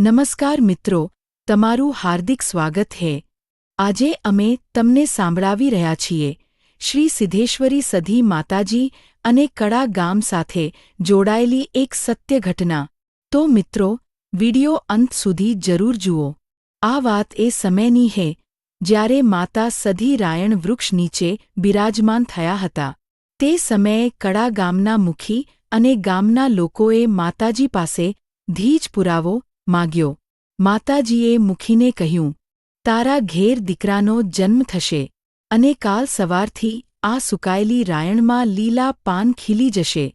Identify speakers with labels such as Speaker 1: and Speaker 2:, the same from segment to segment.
Speaker 1: નમસ્કાર મિત્રો, તમારું હાર્દિક સ્વાગત હે. આજે અમે તમને સાંભળાવી રહ્યા છીએ શ્રી સિદ્ધેશ્વરી સધી માતાજી અને કડા ગામ સાથે જોડાયેલી એક સત્ય ઘટના. તો મિત્રો, વિડિયો અંત સુધી જરૂર જુઓ. આ વાત એ સમયની હે, જ્યારે માતા સધી રાયણ વૃક્ષ નીચે બિરાજમાન થયા હતા. તે સમયે કડા ગામના મુખી અને ગામના લોકોએ માતાજી પાસે ધીજ પુરાવો માગ્યો. માતાજીએ મુખીને કહ્યું, તારા ઘેર દીકરાનો જન્મ થશે અને કાલ સવારથી આ સુકાયેલી રાયણમાં લીલા પાન ખીલી જશે.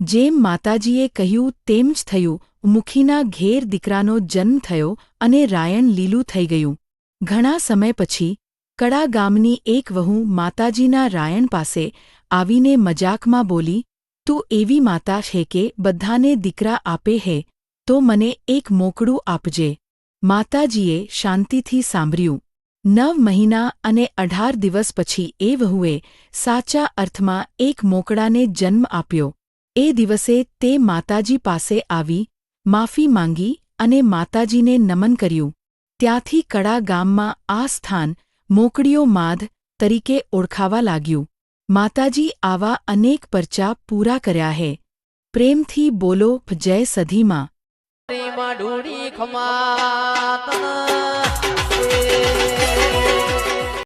Speaker 1: જેમ માતાજીએ કહ્યું, તેમ જ થયું. મુખીના ઘેર દીકરાનો જન્મ થયો અને રાયણ લીલું થઈ ગયું. ઘણા સમય પછી કડા ગામની એક વહુ માતાજીના રાયણ પાસે આવીને મજાકમાં બોલી, તું એવી માતા છે કે બધાને દીકરા આપે હે, તો મને એક મોકળું આપજે. માતાજીએ શાંતિથી સાંભળ્યું. નવ મહિના અને અઢાર દિવસ પછી એ વહુએ સાચા અર્થમાં એક મોકળાને જન્મ આપ્યો. એ દિવસે તે માતાજી પાસે આવી, માફી માંગી અને માતાજીને નમન કર્યું. ત્યાંથી કડા ગામમાં આ સ્થાન મોકળીઓ માધ તરીકે ઓળખાવા લાગ્યું. માતાજી આવા અનેક પરચા પૂરા કર્યા હે. પ્રેમથી બોલો જય સધીમાં.